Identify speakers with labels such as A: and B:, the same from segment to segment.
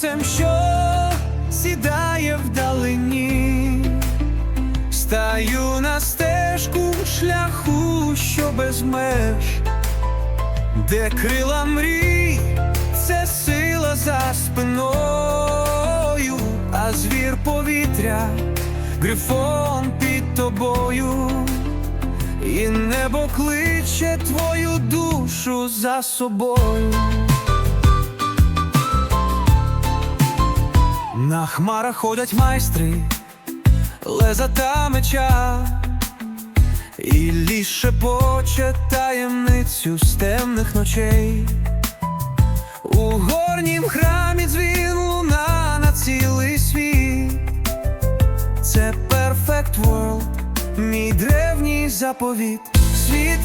A: сонцем, що сідає вдалині, стаю на стежку шляху, що без меж, де крила мрій, це сила за спиною, а звір повітря, грифон під тобою. І небо кличе твою душу за собою. На хмарах ходять майстри, леза та меча, і ліс шепоче таємницю з темних ночей. У горнім храмі дзвін луна на цілий світ. Це Perfect World, мій древній заповіт. Світ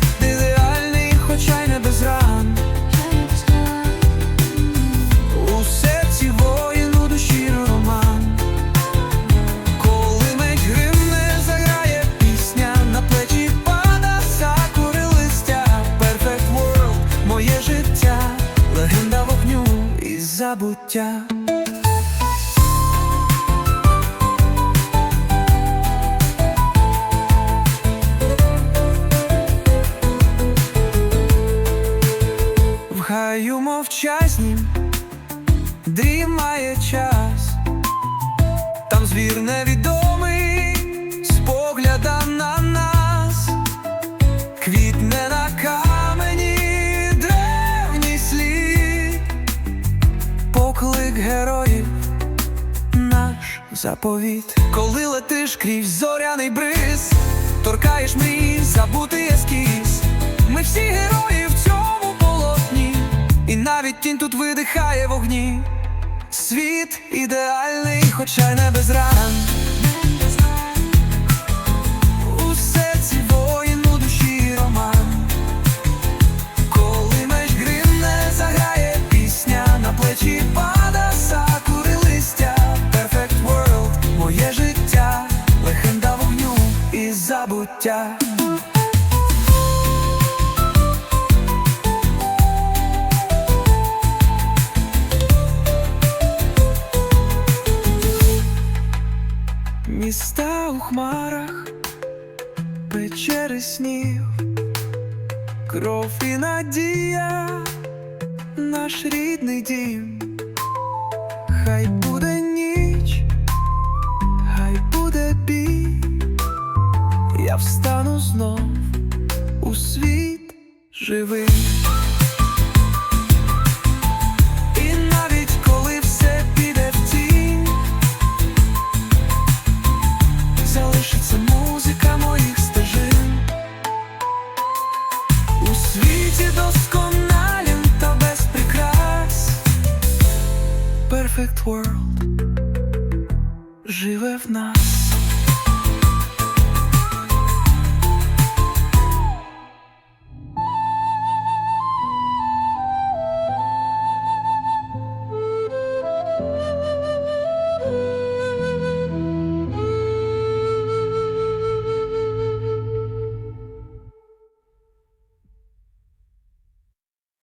A: забуття. В гаю мовчазнім дрімає час, там звір невідомий спогляда на нас, квітне на героїв, наш заповіт. Коли летиш крізь зоряний бриз, торкаєш мрій, забутий ескіз. Ми всі герої в цьому полотні, і навіть тінь тут видихає вогні. Світ ідеальний, хоча й не без ран. У забуття. Міста у хмарах, печери снів, кров і надія, наш рідний дім, хай буде я встану знов у світ живий. І навіть коли все піде залишиться музика моїх стежин. У світі досконалім та без прикрас. Perfect World живе в нас.